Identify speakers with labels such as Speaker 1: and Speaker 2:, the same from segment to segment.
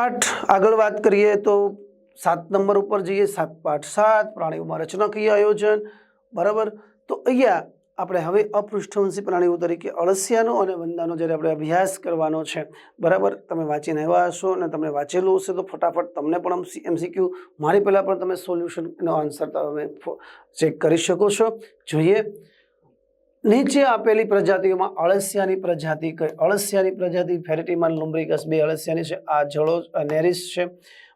Speaker 1: પાઠ આગળ વાત કરીએ તો સાત નંબર ઉપર જઈએ. સાત પાઠ સાત, પ્રાણીઓમાં રચનાકીય આયોજન, બરાબર? તો અહીંયા આપણે હવે અપૃષ્ઠવંશી પ્રાણીઓ તરીકે અળસિયાનો અને વંદાનો જ્યારે આપણે અભ્યાસ કરવાનો છે, બરાબર? તમે વાંચીને આવ્યા હશો અને તમને વાંચેલું હશે તો ફટાફટ તમને પણ એમસીક્યુ મારી પહેલાં પણ તમે સોલ્યુશનનો આન્સર તમે ચેક કરી શકો છો. જોઈએ નીચે આપેલી પ્રજાતિઓમાં અળસિયાની પ્રજાતિ કઈ? અળસિયાની પ્રજાતિ ફેરેટીમાં લુમ્બ્રિકસ બે અળસિયાની છે. આ જળો નેરિસ છે.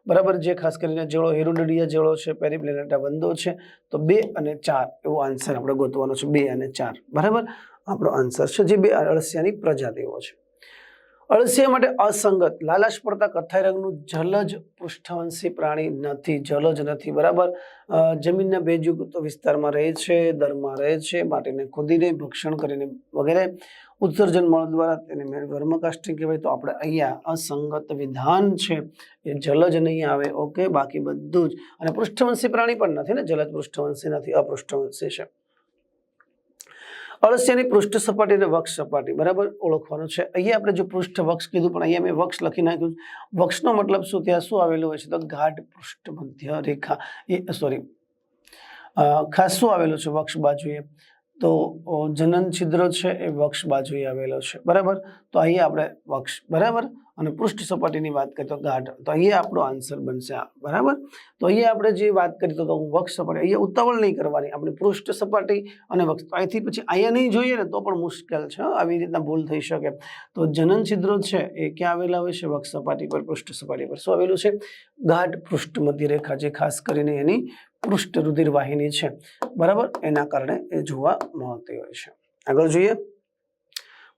Speaker 1: બરાબર જે ખાસ કરીને જળો હેરુડડિયા જળો છે, પેરીપ્લેનેટા વંદો છે. તો બે અને ચાર, એવો આન્સર આપણે ગોતવાનો છે. બે અને ચાર. બરાબર? આપણો આન્સર છે જે બે અળસિયાની પ્રજાતિઓ છે. અળસિયા માટે અસંગત. લાલાશ પડતા કથ્થાઈ રંગનું જલજ પૃષ્ઠવંશી પ્રાણી નથી, જલજ નથી, બરાબર? જમીનના ભેજયુક્ત વિસ્તારમાં રહે છે, દરમાં રહે છે, માટીને ખોદીને, ભક્ષણ કરીને વગેરે. ઉત્સર્જન મળ દ્વારા તેને વર્મકાસ્ટિંગ કહેવાય. તો આપણે અહીંયા અસંગત વિધાન છે. એ જલજ નહીં આવે, ઓકે? બાકી બધું જ. અને પૃષ્ઠવંશી પ્રાણી પણ નથી ને? જલજ પૃષ્ઠવંશી નથી અપૃષ્ઠવંશી છે. અળસિયાની પૃષ્ઠ સપાટી અને વક્ષ સપાટી, બરાબર? ઓળખવાનું છે. અહીંયા આપણે જો પૃષ્ઠ વક્ષ કીધું, પણ અહીંયા મેં વક્ષ લખી નાખ્યું વક્ષનો મતલબ શું? ત્યાં શું આવેલું હોય છે? તો ગાઢ પૃષ્ઠ મધ્ય રેખા એ સોરી ખાસ શું આવેલું છે વક્ષ બાજુએ? તો જનન છિદ્ર છે એ વક્ષ બાજુએ આવેલો છે. બરાબર? તો અહીંયા આપણે વક્ષ, બરાબર? અને પૃષ્ઠ સપાટીની વાત કરીએ તો ગાઢ. તો અહીંયા આપણો આન્સર બનશે આ. બરાબર? તો અહીંયા આપણે જે વાત કરી તો વક્ષ સપાટી, અહીંયા ઉતાવળ નહીં કરવાની. આપણે પૃષ્ઠ સપાટી અને વક્ષ અહીંથી પછી અહીંયા નહીં જોઈએ ને તો પણ મુશ્કેલ છે આવી રીતના ભૂલ થઈ શકે. તો જનન છિદ્રો છે એ ક્યાં આવેલા હોય છે? વક્ષ સપાટી પર, પૃષ્ઠ સપાટી પર. શું આવેલું છે? ગાઢ પૃષ્ઠ મધ્ય રેખા જે ખાસ કરીને એની પૃષ્ઠ રુધિર વાહિની છે. બરાબર? એના કારણે એ જોવા મળતી હોય છે. આગળ જોઈએ.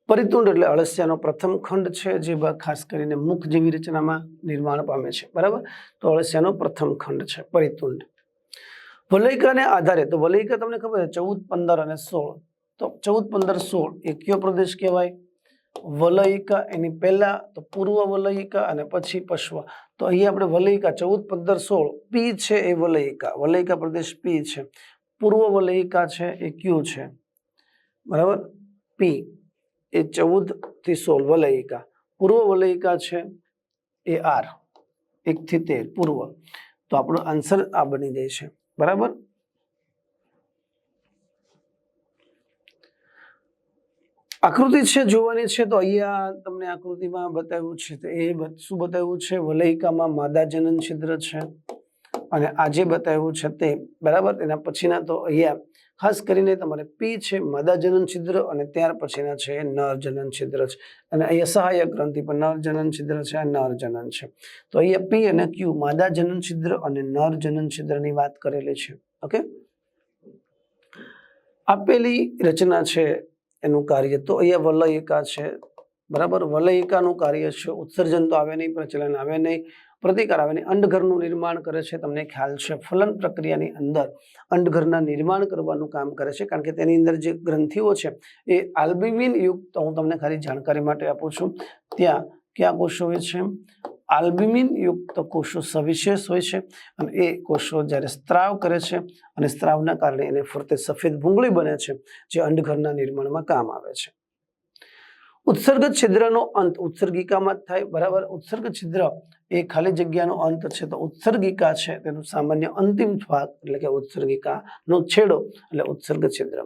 Speaker 1: પરિતુંડ એટલે અળસિયાનો પ્રથમ ખંડ છે જે ખાસ કરીને મુખ જેવી રચનામાં નિર્માણ પામે છે. બરાબર? તો અળસિયાનો પ્રથમ ખંડ છે, પરિતુંડ. વલયિકાને આધારે, તો વલયિકા તમને ખબર છે, ચૌદ, પંદર અને સોળ. તો ચૌદ, પંદર, સોળ એ કયો પ્રદેશ કહેવાય? વલયિકા એની પહેલા તો પૂર્વ વલયિકા અને પછી પશ્વ. તો અહીંયા આપણે વલયિકા ચૌદ, પંદર, સોળ પી છે એ વલયિકા. વલયિકા પ્રદેશ પી છે. પૂર્વ વલયિકા છે એ ક્યુ છે. બરાબર? પી એ ચૌદથી સોળ વલયિકા. પૂર્વ વલયિકા છે એ આર એક થી તેર, પૂર્વ. તો આપણો આન્સર આ બની જાય છે. બરાબર? આકૃતિ છે, જોવાની છે, તો અહીંયા તમને આકૃતિમાં બતાવ્યું છે, તો એ શું બતાવ્યું છે? વલયિકામાં માદા જનન છિદ્ર છે. અને આજે બતાવ્યું છે તે, બરાબર? એના પછીના તો અહીંયા ખાસ કરીને તમારે પી છે, માદા જનન છિદ્ર અને ત્યાર પછીના છે નર જનન છિદ્ર છે. અને અહીંયા સહાયક ગ્રંથિ પર નર જનન છિદ્ર છે નર જનન છે. તો અહીંયા પી અને ક્યુ માદા જનન છિદ્ર અને નર જનન છિદ્રની વાત કરેલી છે. ઓકે? આપેલી રચના છે એનું કાર્ય. તો અહીંયા વલયિકા છે. બરાબર? વલયિકાનું કાર્ય છે. ઉત્સર્જન તો આવે નહીં, પ્રચલન આવે નહીં, પ્રતિકાર આવે નહીં. અંડઘરનું નિર્માણ કરે છે, તમને ખ્યાલ છે. ફલન પ્રક્રિયાની અંદર અંડઘરના નિર્માણ કરવાનું કામ કરે છે. કારણ કે તેની અંદર જે ગ્રંથિઓ છે, એ આલ્બિમિન યુક્ત, હું તમને ખાલી જાણકારી માટે આપું છું. ત્યાં ક્યાં કોષો હોય છે? આલ્બિમિન યુક્ત કોષો સવિશેષ હોય છે અને એ કોષો જ્યારે સ્ત્રાવ કરે છે અને સ્ત્રાવના કારણે એને ફરતે સફેદ ભૂંગળી બને છે, જે અંડઘરના નિર્માણમાં કામ આવે છે. ઉત્સર્ગ છિદ્રનો અંત ઉત્સર્ગિકામાં થાય, બરાબર? ઉત્સર્ગ છિદ્ર એ ખાલી જગ્યાનો અંત છે તો ઉત્સર્ગિકા છે, તેનું સામાન્ય અંતિમ ભાગ એટલે કે ઉત્સર્ગિકાનો છેડો એટલે ઉત્સર્ગ છિદ્ર.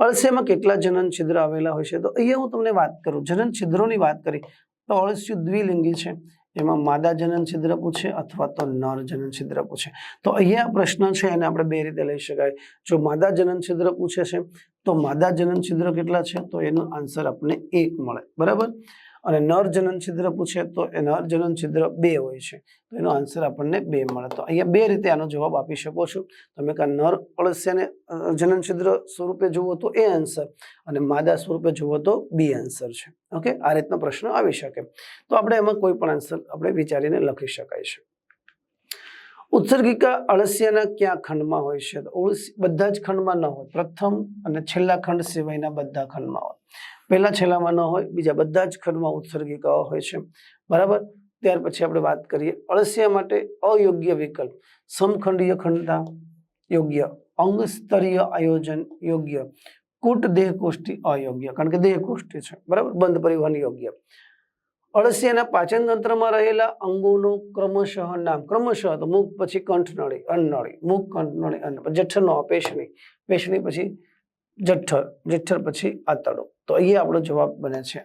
Speaker 1: અળસિયામાં કેટલા જનન છિદ્ર આવેલા હોય છે? તો અહીંયા હું તમને વાત કરું, જનન છિદ્રોની વાત કરી તો અળસિયું દ્વિલિંગી છે. એમાં માદા જનન છિદ્ર પૂછે અથવા તો નર જનન છિદ્ર પૂછે. તો અહીંયા પ્રશ્ન છે એને આપણે બે રીતે લઈ શકાય. જો માદા જનન છિદ્ર પૂછે છે, તો માદા જનન છિદ્ર કેટલા છે? તો એનો આન્સર આપણને એક મળે. બરાબર? અને નર જનન છિદ્ર પૂછે તો એ નર જનન છિદ્ર બે હોય છે. તો એનો આન્સર આપણને બે મળે. તો અહીંયા બે રીતે આનો જવાબ આપી શકો છો. તમે કાં નર અળસિયાને જનન છિદ્ર સ્વરૂપે જુઓ તો એ આન્સર અને માદા સ્વરૂપે જુઓ તો બી આન્સર છે. ઓકે? આ રીતનો પ્રશ્ન આવી શકે. તો આપણે એમાં કોઈ પણ આન્સર આપણે વિચારીને લખી શકાય છે. ઉત્સર્ગિકા અળસિયાના ક્યાં ખંડમાં હોય છે? બધા જ ખંડમાં ન હોય. પ્રથમ અને છેલ્લા ખંડ સિવાયના બધા ખંડમાં હોય. પહેલા છેલ્લામાં ન હોય, બીજા બધા જ ખંડમાં ઉત્સર્ગિકાઓ હોય છે. બરાબર? ત્યાર પછી આપણે વાત કરીએ અળસિયા માટે અયોગ્ય વિકલ્પ. સમખંડીય ખંડતા, યોગ્ય. અંગ સ્તરીય આયોજન, યોગ્ય. કૂટ દેહકોષ્ટિ અયોગ્ય, કારણ કે દેહકોષ્ટિ છે. બરાબર? બંધ પરિવહન યોગ્ય. અળસિયાના પાચન તંત્રમાં રહેલા અંગોનો ક્રમશઃ નામ. ક્રમશઃ તો મુખ, પછી કંઠનળી અન્નળી મુખ કંઠનળી અન્ન. જઠ્ઠ જઠરનો પેશણી પેશણી પછી જઠ્ઠર જઠ્ઠર પછી આંતરડો. તો અહીંયા આપણો જવાબ બને છે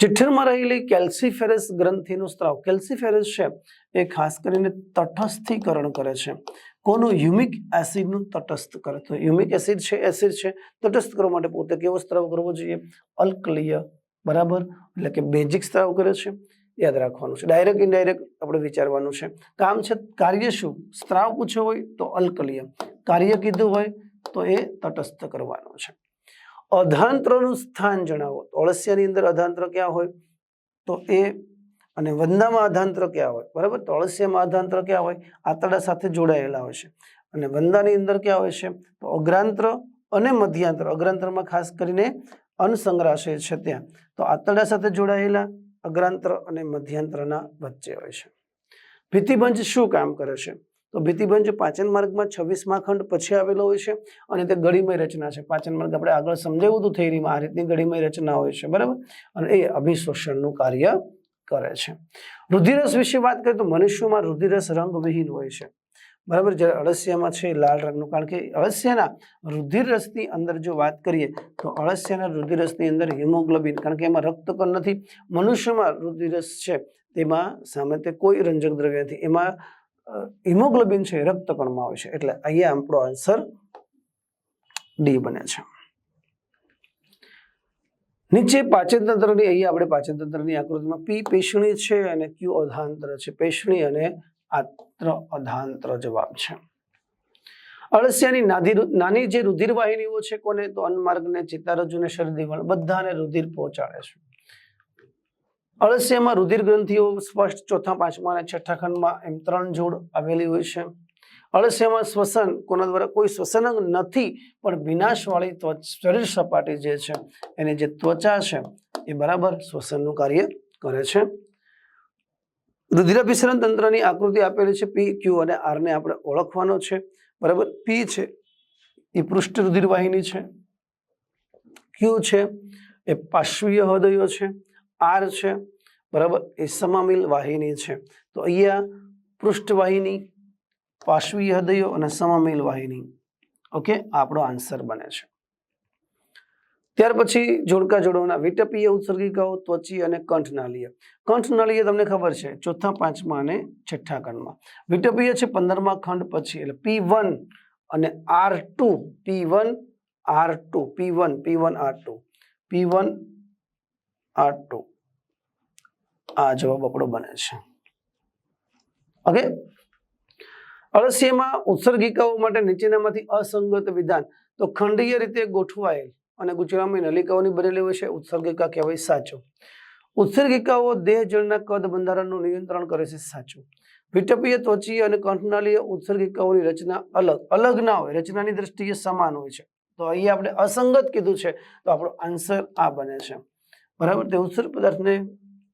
Speaker 1: જઠ્ઠરમાં રહેલી કેલ્સીફેરસ ગ્રંથિનું સ્ત્રાવ. કેલ્સીફેરસ છે, એ ખાસ કરીને તટસ્થીકરણ કરે છે. કોનું? યુમિક એસિડનું તટસ્થ કરે. તો યુમિક એસિડ છે એસિડ છે, તટસ્થ કરવા માટે પોતે કેવો સ્ત્રાવ કરવો જોઈએ? અલ્કલીય, બરાબર? એટલે કે બેઝિક સ્ત્રાવ કરે છે, યાદ રાખવાનું છે. ડાયરેક્ટ ઇનડાયરેક્ટ આપણે વિચારવાનું છે. કામ છે, કાર્ય શું? સ્ત્રાવ પૂછ્યો હોય તો અલ્કલીય. કાર્ય કીધું હોય તો એ તટસ્થ કરવાનું છે. અધાંત્રનું સ્થાન જણાવો. અળસિયાની અંદર અધાંત્ર ક્યાં હોય? તો એ અને વંદામાં અધાંત્ર ક્યાં હોય? બરાબર? તો અધાંત્ર ક્યાં હોય? આંતરડા સાથે જોડાયેલા હોય છે. અને વંદાની અંદર ક્યાં હોય છે? તો અગ્રાંત્ર અને મધ્યાંત્ર. અગ્રાંતરમાં ખાસ કરીને અનસંગ્રાશય છે ત્યાં. તો આંતરડા સાથે જોડાયેલા, અગ્રાંત્ર અને મધ્યાંત્રના વચ્ચે હોય છે. ભીતિભંજ શું કામ કરે છે? તો ભીતિભંજ પાચન માર્ગમાં છવ્વીસમા ખંડ પછી આવેલો હોય છે અને તે ગળીમય રચના છે. પાચન માર્ગ આપણે આગળ સમજાવ્યું હતું થેરીમાં, આ રીતની ગળીમય રચના હોય છે, બરાબર? અને એ અભિશોષણનું કાર્ય કરે છે. રુધિરસ વિશે વાત કરીએ તો મનુષ્યોમાં રુધિરસ રંગવિહીન હોય છે, બરાબર? જ્યારે અળસિયામાં છે લાલ રંગનું, કારણ કે અળસિયાના રુધિરરસની અંદર જો વાત કરીએ તો અળસિયાના રુધિરસની અંદર હિમોગ્લોબિન, કારણ કે એમાં રક્તકણ નથી. મનુષ્યમાં રુધિરસ છે, તેમાં સામે તે કોઈ રંજક દ્રવ્ય નથી. એમાં હિમોગ્લોબિન છે એ રક્તકણમાં હોય છે. એટલે અહીંયા આપણો આન્સર ડી બને છે. નીચે પાચન તંત્રની અહીંયા આપણે પાચન તંત્રની આકૃતિમાં પી પેશણી છે અને ક્યુ અધાંત્ર છે. પેશણી અને આત્ર અધાંતર જવાબ છે. અળસિયાની નાની નાની જે રુધિર વાહિનીઓ છે કોને? તો અન્નમાર્ગને ચિત્તારજ્જુને શરદીવળ. બધાને રુધિર પહોંચાડે છે. અળસિયામાં રુધિર ગ્રંથિઓ સ્પષ્ટ ચોથા, પાંચમા અને છઠ્ઠા ખંડમાં એમ ત્રણ જોડ આવેલી હોય છે. અળસિયામાં શ્વસન, કોના દ્વારા? કોઈ શ્વસન નથી, પણ વિનાશવાળી શરીર સપાટી જે છે, એની જે ત્વચા છે, એ બરાબર શ્વસનનું કાર્ય કરે છે. રુધિરાભિસરણ તંત્રની આકૃતિ આપેલી છે, પી, ક્યુ અને આરને આપણે ઓળખવાનો છે. બરાબર? પી છે, એ પૃષ્ઠ રુધિર વાહિની છે. ક્યુ છે, એ પાર્શ્વીય હૃદયો છે. આર છે, બરાબર? એ સમામિલ વાહિની છે. તો અહીંયા પૃષ્ઠવાહિની, પાર્શ્વીય હૃદયો અને સમામિલ વાહિની. ઓકે? આપણો આન્સર બને છે. ત્યાર પછી જોડકા જોડવાના વિટપીય ઉત્સર્ગિકાઓ, ત્વચી અને કંઠનાલીય કંઠનાલીય તમને ખબર છે, ચોથા, પાંચમા અને છઠ્ઠા ખંડમાં. વિટપીય છે, પંદરમા ખંડ પછી, એટલે પી વન અને R two, P one, R two, P one P one, R two. P one R two આ જવાબ આપણો બને છે. ઓકે અળસિયામાં ઉત્સર્ગિકાઓ માટે નીચેનામાંથી અસંગત વિધાન તો ખંડીય રીતે ગોઠવાયેલ અને ગુજરાતમાં નલિકાઓની બનેલી હોય છે, ઉત્સર્ગિકા કહેવાય સાચું. ઉત્સર્ગિકાઓ દેહ જળના કદ બંધારણનું નિયંત્રણ કરે છે, સાચું. વિટપીય ત્વચીય અને કંઠનાલીય ઉત્સર્ગિકાઓની રચના અલગ અલગ ના હોય, રચનાની દ્રષ્ટિએ સમાન હોય છે. તો અહીંયા આપણે અસંગત કીધું છે, તો આપણો આન્સર આ બને છે. બરાબર? તે ઉત્સર્ગ પદાર્થને,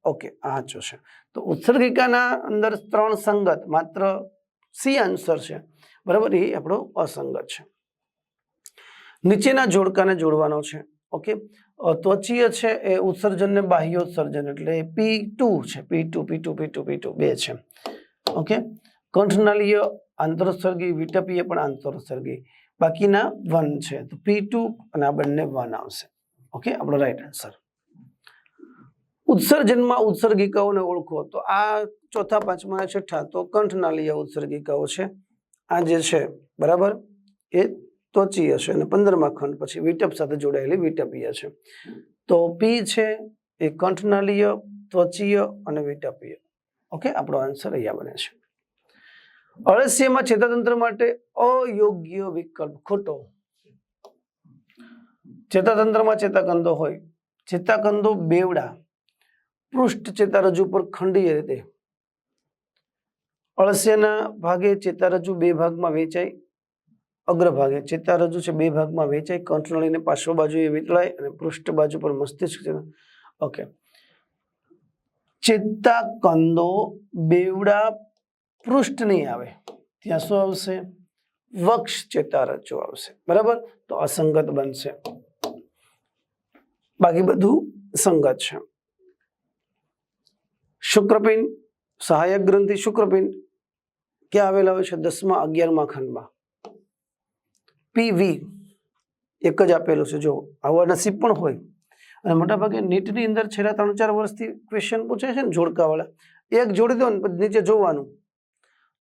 Speaker 1: ઓકે, આ સાચો છે તો ઉત્સર્ગિકાના અંદર ત્રણ સંગત, માત્ર સી આન્સર છે. બરાબર? એ આપણો અસંગત છે. નીચેના જોડકાને જોડવાનો છે. ઓકે? ત્વચીય છે એ ઉત્સર્જન ને બાહ્યોત્સર્જન એટલે પી ટુ છે. P two P two P two P two, બે છે. ઓકે? કંઠનાલીય આંતરસર્ગી, વિટપીય પણ આંતરસર્ગી. બાકીના વન છે. તો પી ટુ અને આ બંને વન આવશે. ઓકે? આપણો રાઈટ આન્સર. ઉત્સર્જનમાં ઉત્સર્ગિકાઓને ઓળખો. તો આ ચોથા પાંચમા છઠ્ઠા તો કંઠનાલીય ઉત્સર્ગિકાઓ છે. આ જે છે, બરાબર? એ ત્વચીય છે અને પંદરમા ખંડ પછી વિટપ સાથે જોડાયેલી વિટપીય છે. તો પી છે, એ કંઠનાલીય ત્વચીય અને વિટપીય. ઓકે, આપણો આન્સર અહીંયા બને છે. અળસ્યમાં ચેતાતંત્ર માટે અયોગ્ય વિકલ્પ ખોટો. ચેતાતંત્રમાં ચેતાકંદો હોય. ચેતાકંદો બેવડા. પૃષ્ઠ ચેતારજુ પર ખંડીય રીતે. અળસિયાના ભાગે ચેતારજુ બે ભાગમાં વેચાય અગ્રભાગે ચેતારજુ છે બે ભાગમાં વેચાય કંઠનળીને પાર્શ્વ બાજુએ વિતળાય અને પૃષ્ઠ બાજુ પર મસ્તિષ્ક ચેતા ઓકે. ચેતાકંદો બેવડા પૃષ્ઠ નહીં આવે. ત્યાં શું આવશે? વક્ષ ચેતારજુ આવશે. બરાબર? તો અસંગત બનશે. બાકી બધું સંગત છે. શુક્રપિંડ, સહાયક ગ્રંથિ શુક્રપિંડ ક્યાં આવેલા હોય છે? દસમા અગિયારમા ખંડમાં. પીવી એક જ આપેલું છે. જો આવા નસીબ પણ હોય, અને મોટાભાગે નીટની અંદર છેલ્લા ત્રણ ચાર વર્ષથી ક્વેશ્ચન પૂછે છે ને જોડકાવાળા, એક જોડી દો ને નીચે જોવાનું,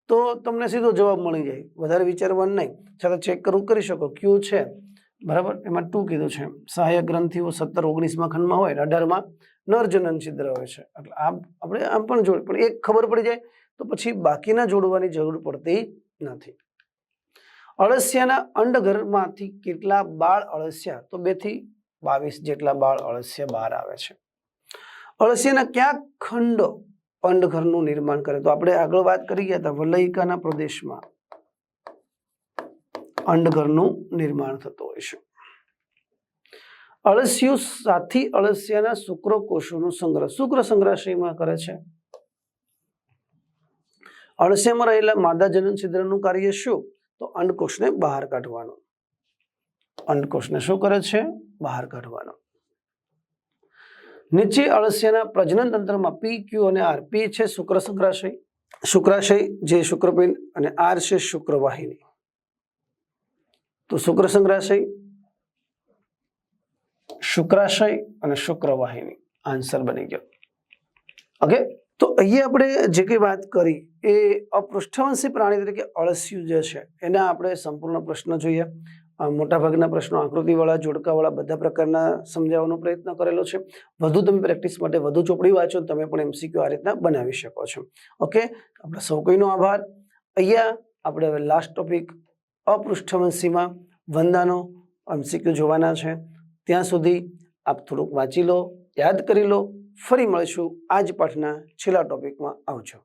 Speaker 1: તો તમને સીધો જવાબ મળી જાય. વધારે વિચારવાનું નહીં. છતાં ચેક કરવું કરી શકો. ક્યુ છે. બરાબર? એમાં ટુ કીધું છે. સહાયક ગ્રંથિઓ સત્તર ઓગણીસમાં ખંડમાં હોય, અઢારમાં. નરજનન છિદ્ર હોય છે. એટલે આમ આપણે આમ પણ જોડ, પણ એક ખબર પડી જાય તો પછી બાકીના જોડવાની જરૂર પડતી નથી. અળસિયાના અંડઘરમાંથી કેટલા બાળ અળસિયા? તો બેથી બાવીસ જેટલા બાળ અળસિયા બહાર આવે છે. અળસિયાના ક્યાં ખંડો અંડઘરનું નિર્માણ કરે? તો આપણે આગળ વાત કરી ગયા હતા, વલયિકાના પ્રદેશમાં અંડઘરનું નિર્માણ થતું હોય છે. અળસિયું સાથી અળસિયાના શુક્રકોષોનો સંગ્રહ. શુક્ર સંગ્રહાશયમાં કરે છે. અળસિયામાં રહેલા માદા જનન છિદ્રનું કાર્ય શું? તો અંડકોષને બહાર કાઢવાનું. અંડકોષને શું કરે છે? બહાર કાઢવાનું. નીચે અળસિયાના પ્રજનન તંત્રમાં પી ક્યુ અને આર પી છે શુક્ર સંગ્રહાશય. શુક્રાશય જે શુક્રપિંડ અને આર છે શુક્રવાહિની. તો શુક્ર સંગ્રહાશય શુક્રાશય અને શુક્રવાહિની. આન્સર બની ગયો. ઓકે તો અહીંયા આપણે જે કંઈ વાત કરી, એ અપૃષ્ઠવંશી પ્રાણી તરીકે અળસિયું જે છે, એના આપણે સંપૂર્ણ પ્રશ્ન જોઈએ. મોટાભાગના પ્રશ્નો આકૃતિવાળા, જોડકાવાળા, બધા પ્રકારના સમજાવવાનો પ્રયત્ન કરેલો છે. વધુ તમે પ્રેક્ટિસ માટે વધુ ચોપડી વાંચો તમે પણ એમસીક્યુ આ રીતના બનાવી શકો છો. ઓકે આપણે સૌ કોઈનો આભાર. અહીંયા આપણે હવે લાસ્ટ ટોપિક અપૃષ્ઠવંશીમાં વંદાનો એમસીક્યુ જોવાના છે. ત્યાં સુધી આપ થોડુંક વાંચી લો, યાદ કરી લો. ફરી મળીશું આજ પાઠના છેલ્લા ટોપિકમાં આવજો.